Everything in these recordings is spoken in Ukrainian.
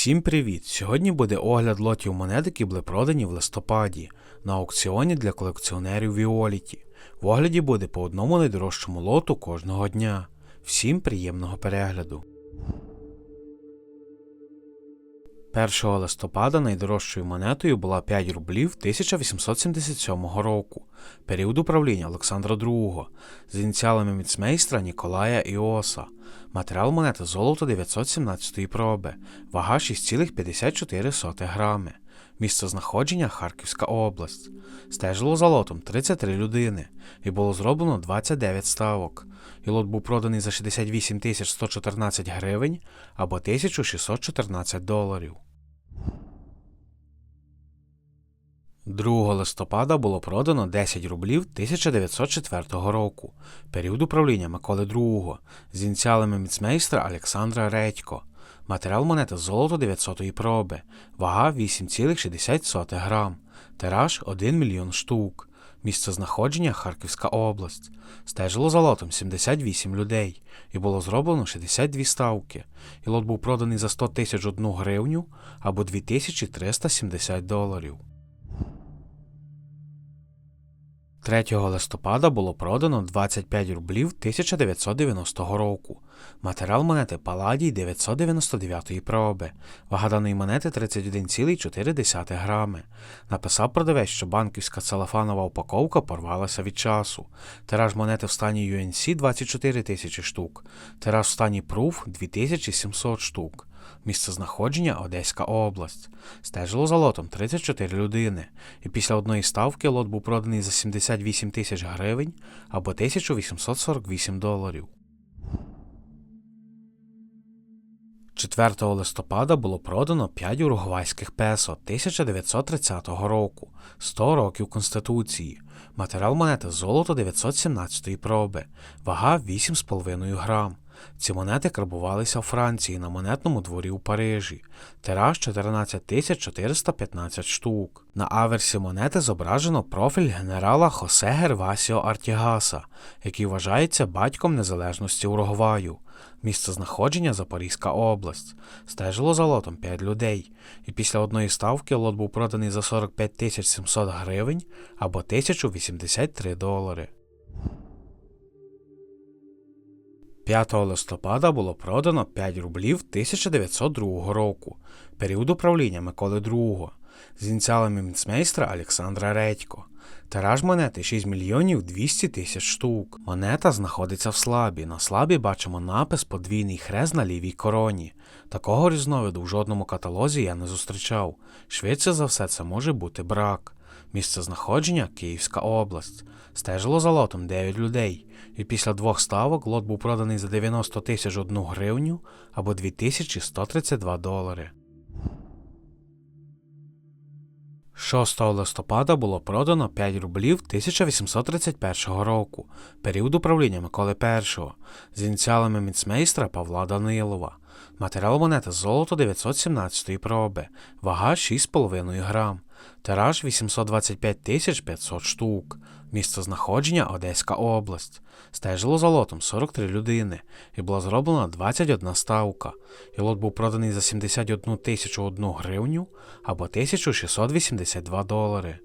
Всім привіт! Сьогодні буде огляд лотів монет, які були продані в листопаді на аукціоні для колекціонерів Віоліті. В огляді буде по одному найдорожчому лоту кожного дня. Всім приємного перегляду. 1 листопада найдорожчою монетою була 5 рублів 1877 року, період управління Олександра II, з ініціалами міцмейстра Ніколая Іоса. Матеріал монети золото 917 проби, вага 6,54 грами. Місце знаходження Харківська область. Стежило за лотом 33 людини і було зроблено 29 ставок. І лот був проданий за 68 114 гривень або 1614 доларів. 2 листопада було продано 10 рублів 1904 року, період управління Миколи II, з ініціалами міцмейстра Олександра Редько. Матеріал монети золото 900 проби, вага 8,60 грам, тираж 1 мільйон штук. Місце знаходження Харківська область. Стежило за лотом 78 людей, і було зроблено 62 ставки. І лот був проданий за 100 тисяч одну гривню або 2370 доларів. 3 листопада було продано 25 рублів 1990 року. Матеріал монети Паладій 999 проби. Вага даної монети 31,4 грами. Написав продавець, що банківська целофанова упаковка порвалася від часу. Тираж монети в стані UNC 24 тисячі штук. Тираж в стані Proof 2700 штук. Місце знаходження Одеська область. Стежило за лотом 34 людини, і після одної ставки лот був проданий за 78 тисяч гривень або 1848 доларів. 4 листопада було продано 5 уругвайських песо 1930 року, 100 років Конституції. Матеріал монети золото 917 проби, вага 8,5 грам. Ці монети карбувалися у Франції на монетному дворі у Парижі. Тираж 14 415 штук. На аверсі монети зображено профіль генерала Хосе Гервасіо Артігаса, який вважається батьком незалежності Уругваю. Місце знаходження Запорізька область. Стежило за лотом 5 людей, і після одної ставки лот був проданий за 45 700 гривень або 1083 долари. 5 листопада було продано 5 рублів 1902 року, період управління Миколи II, з ініціалами мінцмейстра Олександра Редько. Тираж монети 6 мільйонів 200 тисяч штук. Монета знаходиться в слабі. На слабі бачимо напис подвійний хрест на лівій короні. Такого різновиду в жодному каталозі я не зустрічав. Швидше за все, це може бути брак. Місце знаходження Київська область. Стежило за лотом 9 людей, і після двох ставок лот був проданий за 90 тисяч одну гривню або 2132 долари. 6 листопада було продано 5 рублів 1831 року, період управління Миколи І, з ініціалами міцмейстра Павла Данилова. Матеріал монети золото 917 проби, вага 6,5 грам, тираж 825 500 штук, місце знаходження Одеська область. Стежило за лотом 43 людини, і була зроблена 21 ставка, і лот був проданий за 71 тисячу гривню або 1682 долари.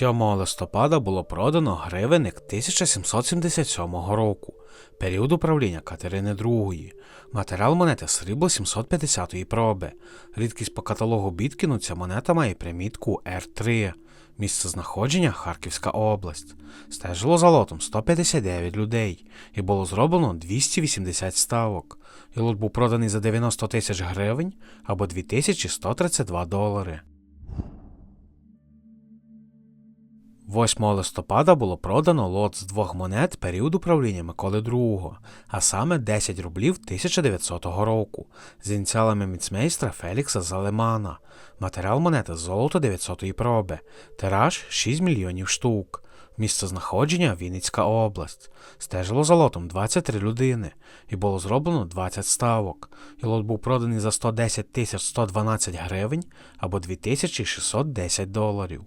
7 листопада було продано гривенник 1777 року, період управління Катерини II. Матеріал монети срібло 750-ї проби. Рідкість по каталогу Біткіну ця монета має примітку R3. Місце знаходження Харківська область. Стежило за лотом 159 людей, і було зроблено 280 ставок. І лот був проданий за 90 тисяч гривень або 2132 долари. 8 листопада було продано лот з двох монет періоду правління Миколи II, а саме 10 рублів 1900 року, з ініціалами міцмейстра Фелікса Залемана. Матеріал монети золото 900-ї проби, тираж 6 мільйонів штук. Місце знаходження Вінницька область. Стежило за лотом 23 людини, і було зроблено 20 ставок. І лот був проданий за 110 112 гривень або 2610 доларів.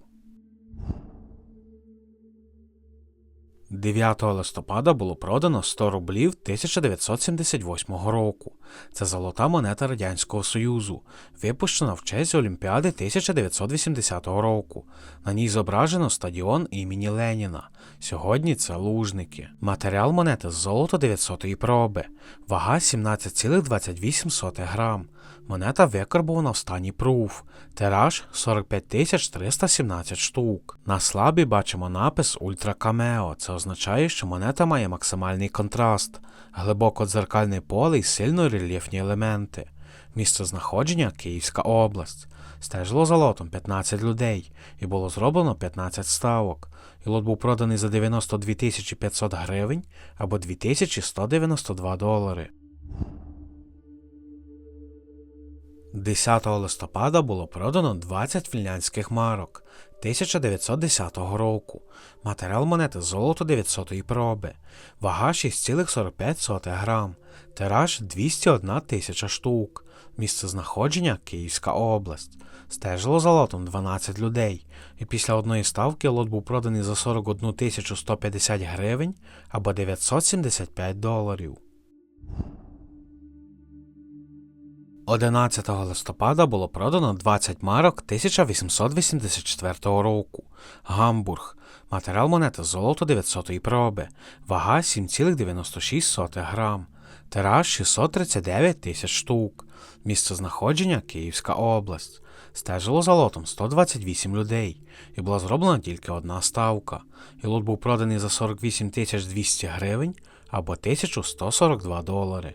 9 листопада було продано 100 рублів 1978 року. Це золота монета Радянського Союзу, випущена в честь Олімпіади 1980 року. На ній зображено стадіон імені Леніна. Сьогодні це лужники. Матеріал монети з золото 900 проби, вага 17,28 грам. Монета викарбована в стані пруф. Тираж 45 317 штук. На слабі бачимо напис Ультра Камео. Це означає, що монета має максимальний контраст, глибоко дзеркальне поле і сильно рельєфні елементи. Місце знаходження Київська область. Стежило за лотом 15 людей і було зроблено 15 ставок. І лот був проданий за 92 500 гривень або 2192 долари. 10 листопада було продано 20 фінляндських марок 1910 року. Матеріал монети золото 900 проби, вага 6,45 грам, тираж 201 тисяча штук, місце знаходження Київська область. Стежило за лотом 12 людей, і після одної ставки лот був проданий за 41 150 гривень або 975 доларів. 11 листопада було продано 20 марок 1884 року. Гамбург. Матеріал монети золото 900 проби. Вага 7,96 грам. Тираж 639 тисяч штук. Місце знаходження Київська область. Стежило за лотом 128 людей, і була зроблена тільки одна ставка. І лот був проданий за 48 200 гривень або 1142 долари.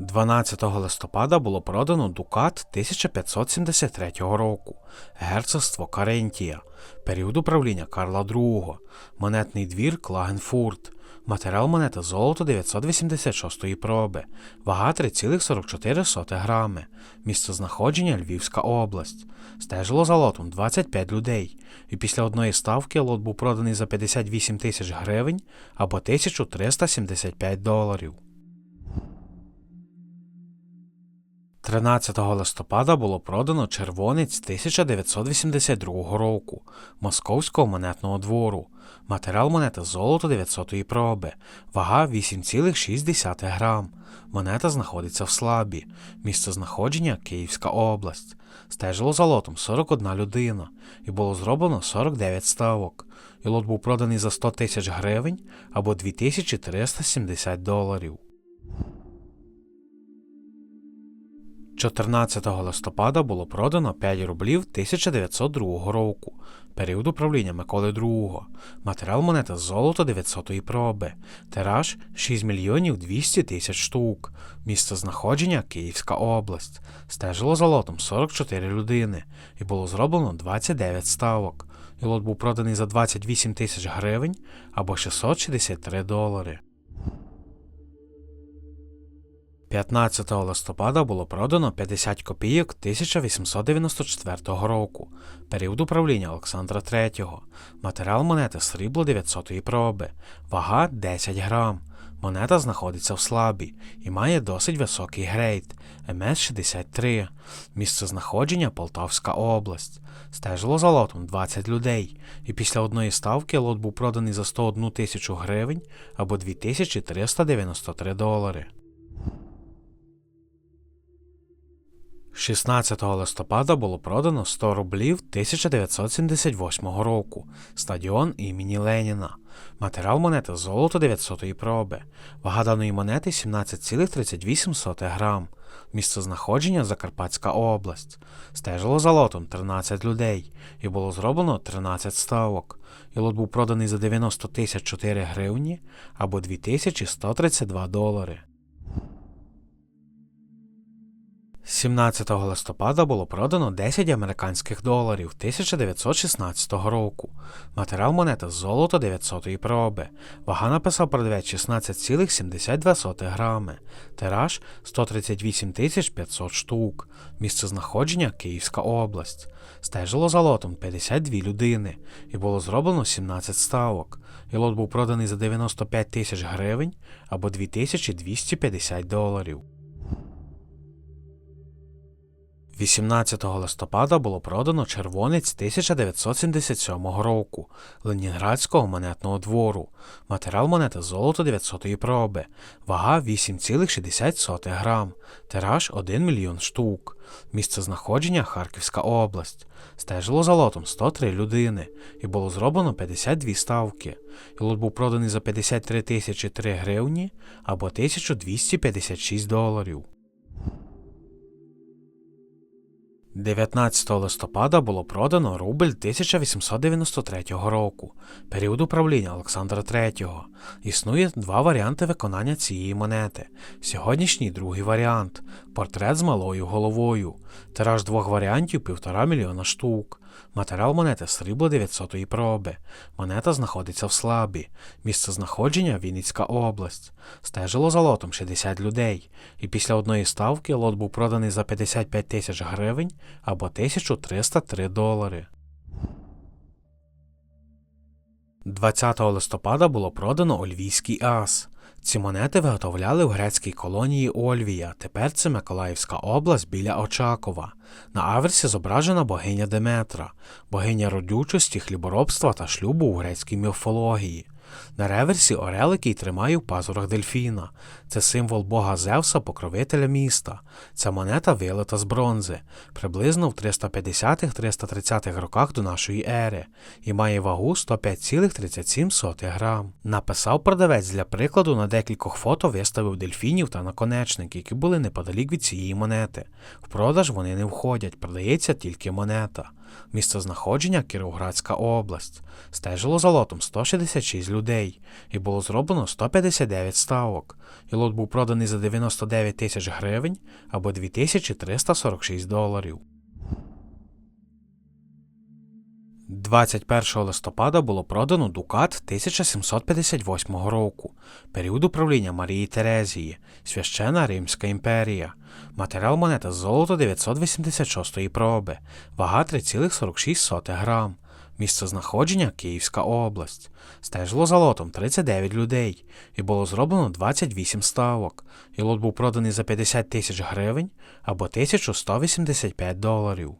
12 листопада було продано Дукат 1573 року, герцогство Карентія, період управління Карла II, монетний двір Клагенфурт, матеріал монети золото 986 проби, вага 3,44 грами, місце знаходження Львівська область. Стежило за лотом 25 людей, і після одної ставки лот був проданий за 58 тисяч гривень або 1375 доларів. 13 листопада було продано червонець 1982 року Московського монетного двору. Матеріал монети золото 900 проби, вага 8,6 грам. Монета знаходиться в слабі. Місце знаходження Київська область. Стежило за лотом 41 людина, і було зроблено 49 ставок. І лот був проданий за 100 тисяч гривень або 2370 доларів. 14 листопада було продано 5 рублів 1902 року, період управління Миколи II, матеріал монети золото 900-ї проби, тираж 6 мільйонів 200 тисяч штук, місце знаходження Київська область, стежило за лотом 44 людини. І було зроблено 29 ставок. І лот був проданий за 28 тисяч гривень або 663 долари. 15 листопада було продано 50 копійок 1894 року, період управління Олександра III. Матеріал монети срібло 900 проби, вага 10 грам. Монета знаходиться в слабі і має досить високий грейд МС-63, місце знаходження Полтавська область. Стежило за лотом 20 людей, і після одної ставки лот був проданий за 101 тисячу гривень або 2393 долари. 16 листопада було продано 100 рублів 1978 року стадіон імені Леніна. Матеріал монети золото 900-ї проби. Вага даної монети 17,38 грам. Місце знаходження Закарпатська область. Стежило за лотом 13 людей, і було зроблено 13 ставок. І лот був проданий за 90 тисяч 4 гривні або 2132 долари. 17 листопада було продано 10 американських доларів 1916 року. Матеріал монети золото 900 проби. Вага написав продавець 16,72 грами. Тираж 138 500 штук. Місце знаходження Київська область. Стежило за лотом 52 людини і було зроблено 17 ставок. І лот був проданий за 95 тисяч гривень або 2250 доларів. 18 листопада було продано червонець 1977 року Ленінградського монетного двору. Матеріал монети золото 900 проби, вага 8,60 грам, тираж 1 мільйон штук. Місце знаходження Харківська область. Стежило за лотом 103 людини і було зроблено 52 ставки. І лот був проданий за 53 тисячі 3 гривні або 1256 доларів. 19 листопада було продано рубль 1893 року, період управління Олександра III. Існує два варіанти виконання цієї монети. Сьогоднішній другий варіант портрет з малою головою. Тираж двох варіантів півтора мільйона штук. Матеріал монети срібло 900 проби. Монета знаходиться в слабі. Місце знаходження Вінницька область. Стежило за лотом 60 людей. І після одної ставки лот був проданий за 55 тисяч гривень або 1303 долари. 20 листопада було продано Ольвійський ас. Ці монети виготовляли в грецькій колонії Ольвія, тепер це Миколаївська область біля Очакова. На аверсі зображена богиня Деметра, богиня родючості, хліборобства та шлюбу у грецькій міфології. На реверсі орел, який тримає в пазурах дельфіна. Це символ бога Зевса, покровителя міста. Ця монета вилита з бронзи, приблизно в 350-330 роках до нашої ери, і має вагу 105,37 грам. Написав продавець для прикладу на декількох фото виставив дельфінів та наконечники, які були неподалік від цієї монети. В продаж вони не входять, продається тільки монета. Місце знаходження Кіровоградська область. Стежило за лотом 166 людей, і було зроблено 159 ставок. І лот був проданий за 99 тисяч гривень або 2346 доларів. 21 листопада було продано Дукат 1758 року, період управління Марії Терезії, священа Римська імперія. Матеріал монета золото 986 проби, вага 3,46 грам. Місце знаходження Київська область. Стежило за лотом 39 людей, і було зроблено 28 ставок. І лот був проданий за 50 тисяч гривень або 1185 доларів.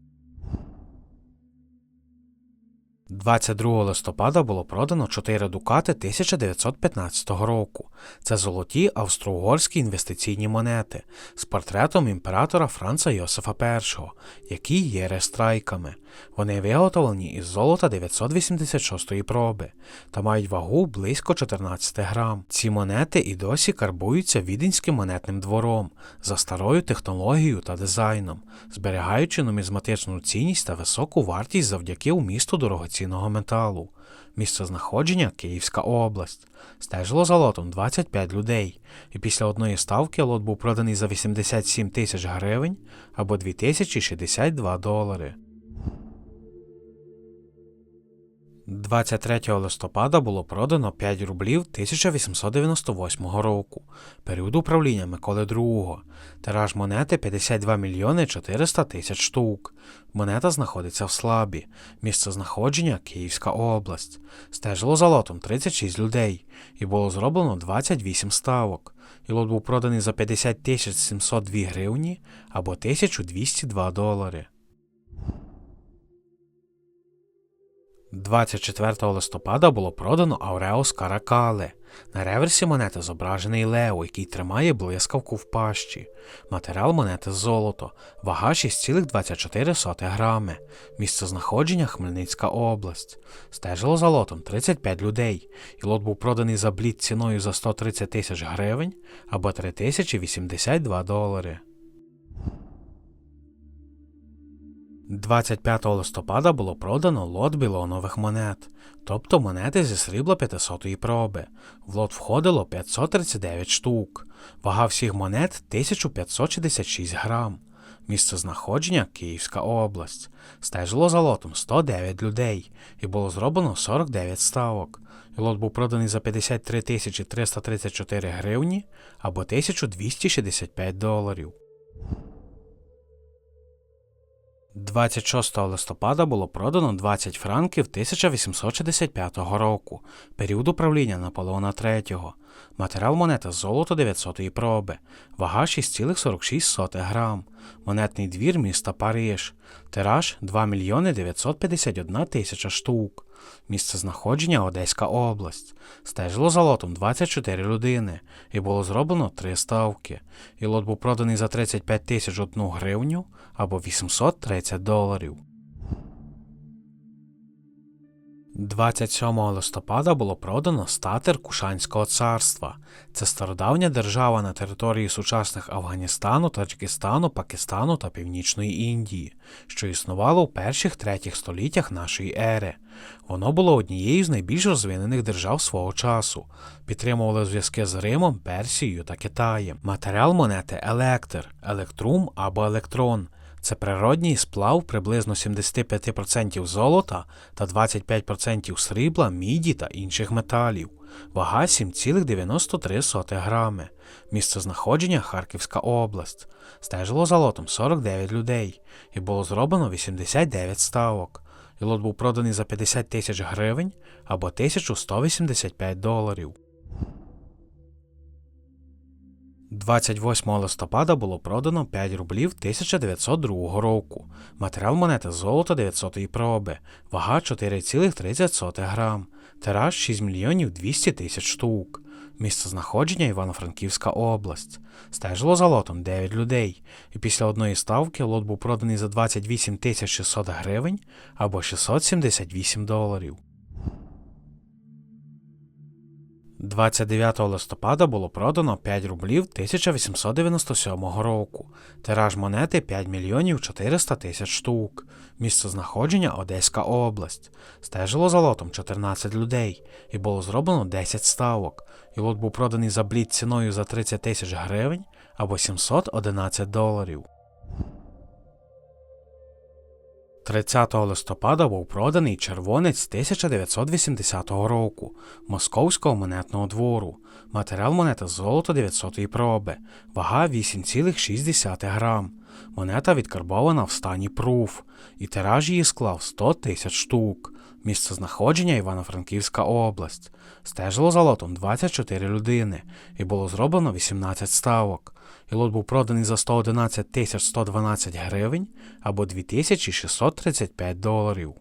22 листопада було продано 4 дукати 1915 року. Це золоті австро-угорські інвестиційні монети з портретом імператора Франца Йосифа І, які є рестрайками. Вони виготовлені із золота 986 проби та мають вагу близько 14 грам. Ці монети і досі карбуються віденським монетним двором за старою технологією та дизайном, зберігаючи нумізматичну цінність та високу вартість завдяки умісту дорогоцінного металу. Місце знаходження Київська область. Стежило за лотом 25 людей, і після одної ставки лот був проданий за 87 тисяч гривень або 2062 долари. 23 листопада було продано 5 рублів 1898 року, період управління Миколи II. Тираж монети 52 мільйони 400 тисяч штук. Монета знаходиться в слабі. Місце знаходження Київська область. Стежило за лотом 36 людей, і було зроблено 28 ставок. І лот був проданий за 50 702 гривні або 1202 долари. 24 листопада було продано Ауреус Каракале. На реверсі монети зображений Лео, який тримає блискавку в пащі. Матеріал монети золото, вага 6,24 грами. Місце знаходження Хмельницька область. Стежило за лотом 35 людей, і лот був проданий за блід ціною за 130 тисяч гривень або 3082 долари. 25 листопада було продано лот білонових монет, тобто монети зі срібла 500 проби. В лот входило 539 штук. Вага всіх монет 1566 грам. Місце знаходження Київська область. Стежило за лотом 109 людей, і було зроблено 49 ставок. Лот був проданий за 53 334 гривні або 1265 доларів. 26 листопада було продано 20 франків 1865 року, період управління Наполеона III. Матеріал монета золото 900 проби, вага 6,46 грам, монетний двір міста Париж, тираж 2 мільйони 951 тисяча штук, місце знаходження Одеська область, стежило за лотом 24 людини і було зроблено 3 ставки, і лот був проданий за 35 тисяч 1 гривню або 830 доларів. 27 листопада було продано статер Кушанського царства. Це стародавня держава на території сучасних Афганістану, Таджикистану, Пакистану та Північної Індії, що існувало в перших третіх століттях нашої ери. Воно було однією з найбільш розвинених держав свого часу, підтримували зв'язки з Римом, Персією та Китаєм. Матеріал монети електр, електрум або електрон. Це природній сплав приблизно 75% золота та 25% срібла, міді та інших металів. Вага 7,93 грами. Місце знаходження Харківська область. Стежило за лотом 49 людей і було зроблено 89 ставок. І лот був проданий за 50 тисяч гривень або 1185 доларів. 28 листопада було продано 5 рублів 1902 року. Матеріал монети золото 900 проби, вага 4,30 грам, тираж 6 мільйонів 200 тисяч штук. Місце знаходження Івано-Франківська область. Стежило за лотом 9 людей, і після одної ставки лот був проданий за 28 600 гривень або 678 доларів. 29 листопада було продано 5 рублів 1897 року. Тираж монети 5 мільйонів 400 тисяч штук. Місце знаходження Одеська область. Стежило за лотом 14 людей і було зроблено 10 ставок. І лот був проданий за бліт ціною за 30 тисяч гривень або 711 доларів. 30 листопада був проданий червонець 1980 року Московського монетного двору. Матеріал монета золото 900-ї проби, вага 8,6 грам. Монета відкарбована в стані пруф, і тираж її склав 100 тисяч штук. Місце знаходження Івано-Франківська область. Стежило за лотом 24 людини і було зроблено 18 ставок. І лот був проданий за 111 112 гривень або 2635 доларів.